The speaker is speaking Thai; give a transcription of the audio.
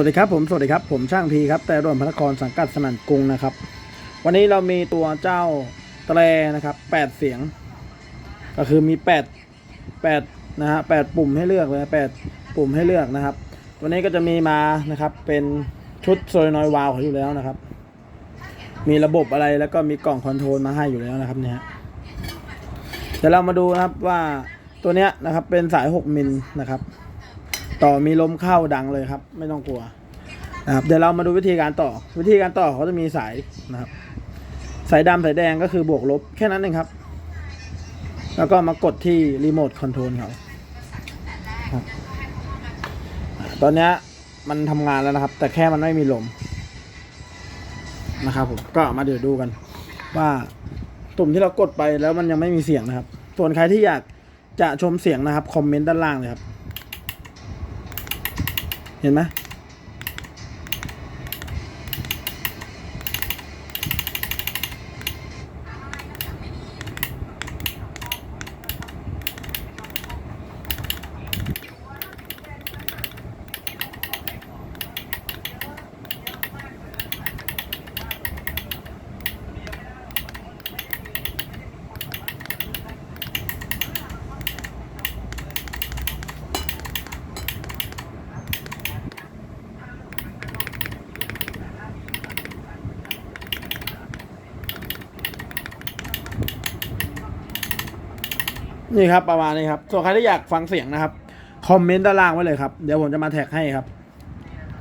วัสดีครับผมสวัสดีครับผมช่างพีครับแต่รวมพระนครสังกัดสนั่นกรุงนะครับ วันนี้เรามีตัวเจ้าแตรนะครับแปดเสียง ก็คือมีแปดแปดนะฮะแปดปุ่มให้เลือกเลยแปดปุ่มให้เลือกนะครับตัวนี้ก็จะมีมานะครับเป็นชุดโซลนอยวาล์วเขาอยู่แล้วนะครับ มีระบบอะไรแล้วก็มีกล่องคอนโทรลมาให้อยู่แล้วนะครับเนี่ยเดี๋ยวเรามาดูนะครับว่าตัวเนี้ยนะครับเป็นสาย 6 มิลนะครับ ต่อมีลมเข้าดังเลยครับ ไม่ต้องกลัวนะครับเดี๋ยวเรามาดูวิธีการต่อ วิธีการต่อเขาจะมีสายนะครับ สายดำสายแดงก็คือบวกลบแค่นั้นเองครับ แล้วก็มากดที่รีโมทคอนโทรลเขาครับตอนนี้มันทำงานแล้วนะครับ แต่แค่มันไม่มีลมนะครับผมก็มาเดี๋ยวดูกัน ว่าตุ่มที่เรากดไปแล้วมันยังไม่มีเสียงนะครับ ส่วนใครที่อยากจะชมเสียงนะครับ คอมเมนต์ด้านล่างเลยครับ เห็นไหม นี่ครับประมาณนี้ครับส่วนใครที่อยากฟังเสียงนะครับคอมเมนต์ด้านล่างไว้เลยครับเดี๋ยวผมจะมาแท็กให้ครับ